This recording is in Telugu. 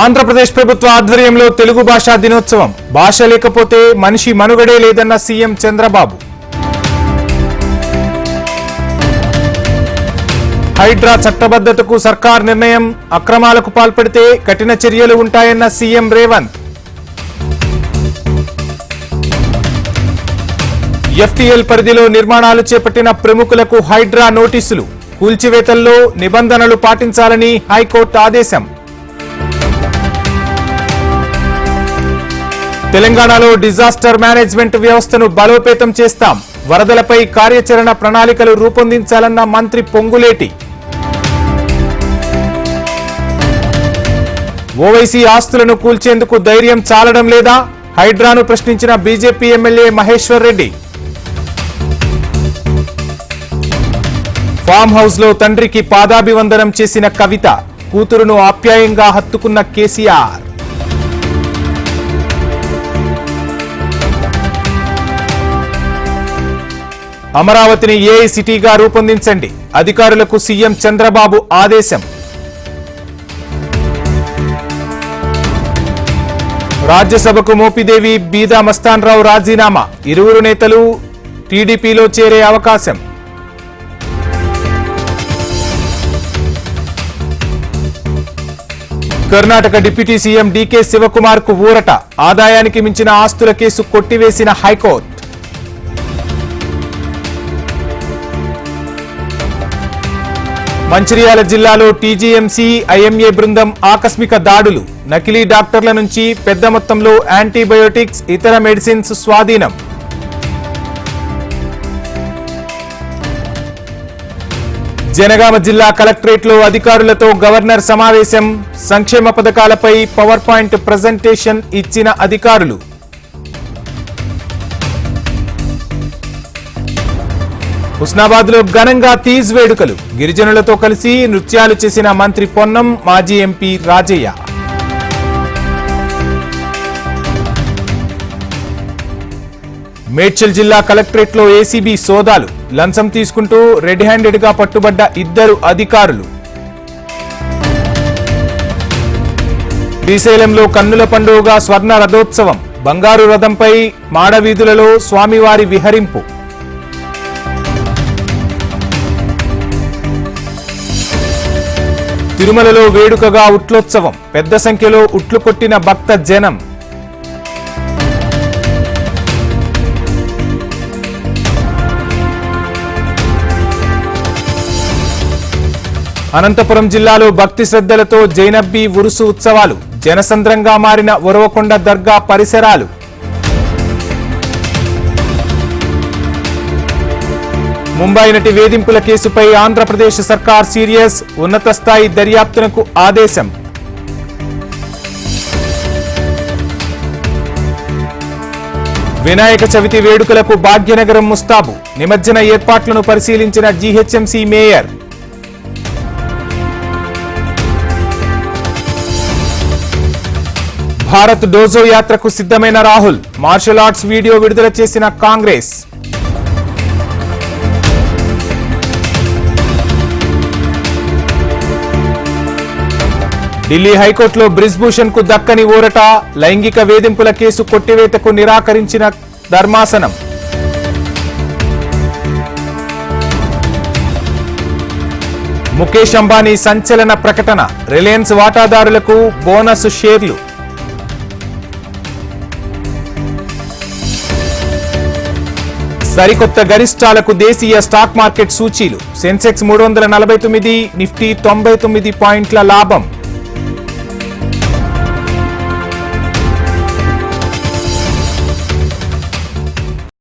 ఆంధ్రప్రదేశ్ ప్రభుత్వ ఆధ్వర్యంలో తెలుగు భాషా దినోత్సవం. భాష లేకపోతే మనిషి మనుగడే లేదన్న సీఎం చంద్రబాబు. హైడ్రా చట్టబద్ధతకు సర్కార్ నిర్ణయం అక్రమాలకు పాల్పడితే కఠిన చర్యలు ఉంటాయన్న సీఎం రేవంత్. ఎఫ్టీఎల్ పరిధిలో నిర్మాణాలు చేపట్టిన ప్రముఖులకు హైడ్రా నోటీసులు. కూల్చివేతల్లో నిబంధనలు పాటించాలని హైకోర్టు ఆదేశం. తెలంగాణలో డిజాస్టర్ మేనేజ్మెంట్ వ్యవస్థను బలోపేతం చేస్తాం. వరదలపై కార్యాచరణ ప్రణాళికలు రూపొందించాలన్న మంత్రి పొంగులేటి. ఓవైసీ ఆస్తులను కూల్చేందుకు ధైర్యం చాలడం లేదా? హైడ్రాను ప్రశ్నించిన BJP MLA Maheshwar Reddy. Farm హౌస్లో తండ్రికి పాదాభివందనం చేసిన కవిత కూతురును ఆప్యాయంగా హత్తుకున్న కేసీఆర్. అమరావతిని ఏఐ సిటీగా రూపొందించండి? అధికారులకు సీఎం చంద్రబాబు ఆదేశం. రాజ్యసభకు మోపిదేవి బీదా మస్తాన్ రావు రాజీనామా. ఇరువురు నేతలు టీడీపీలో చేరే అవకాశం. Karnataka deputy CM D K శివకుమార్కు ఊరట. ఆదాయానికి మించిన ఆస్తుల కేసు కొట్టివేసిన హైకోర్టు. మంచిర్యాల జిల్లాలో టీజీఎంసీ ఐఎంఏ బృందం ఆకస్మిక దాడులు. నకిలీ డాక్టర్ల నుంచి పెద్ద మొత్తంలో యాంటీబయోటిక్స్ ఇతర మెడిసిన్స్ స్వాధీనం. జనగామ జిల్లా కలెక్టరేట్లో అధికారులతో గవర్నర్ సమావేశం. సంక్షేమ పథకాలపై పవర్ పాయింట్ ప్రజెంటేషన్ ఇచ్చిన అధికారులు. హుస్నాబాద్లో ఘనంగా తీజ్ వేడుకలు. గిరిజనులతో కలిసి నృత్యాలు చేసిన మంత్రి పొన్నం మాజీ ఎంపీ రాజయ్య. మేడ్చల్ జిల్లా కలెక్టరేట్లో ఏసీబీ సోదాలు. లంచం తీసుకుంటూ రెడ్ హ్యాండెడ్గా పట్టుబడ్డ ఇద్దరు అధికారులు. శ్రీశైలంలో కన్నుల పండుగగా స్వర్ణ రథోత్సవం. బంగారు రథంపై మాడవీధులలో స్వామివారి విహరింపు. తిరుమలలో వేడుకగా ఉట్లోత్సవం. పెద్ద సంఖ్యలో ఉట్లు కొట్టిన భక్త జనం. అనంతపురం జిల్లాలో భక్తి శ్రద్ధలతో జైనబ్బి ఉరుసు ఉత్సవాలు. జనసంద్రంగా మారిన ఉరవకొండ దర్గా పరిసరాలు. ముంబై నటి వేధింపుల కేసుపై ఆంధ్రప్రదేశ్ సర్కార్ సీరియస్ ఉన్నత స్థాయి దర్యాప్తునకు ఆదేశం. వినాయక చవితి వేడుకలకు భాగ్యనగరం ముస్తాబు. నిమజ్జన ఏర్పాట్లను పరిశీలించిన జీహెచ్ఎంసీ మేయర్. భారత్ డోజో యాత్రకు సిద్ధమైన రాహుల్. మార్షల్ ఆర్ట్స్ వీడియో విడుదల చేసిన కాంగ్రెస్. ఢిల్లీ హైకోర్టులో బ్రిజ్భూషణ్కు దక్కని ఊరట లైంగిక వేధింపుల కేసు కొట్టివేతకు నిరాకరించిన ధర్మాసనం. ముఖేష్ అంబానీ సంచలన ప్రకటన రిలయన్స్ వాటాదారులకు బోనస్ షేర్లు. సరికొత్త గరిష్టాలకు దేశీయ స్టాక్ మార్కెట్ సూచీలు సెన్సెక్స్ మూడు వందల నలభై తొమ్మిది నిఫ్టీ తొంభై తొమ్మిది పాయింట్ల లాభం.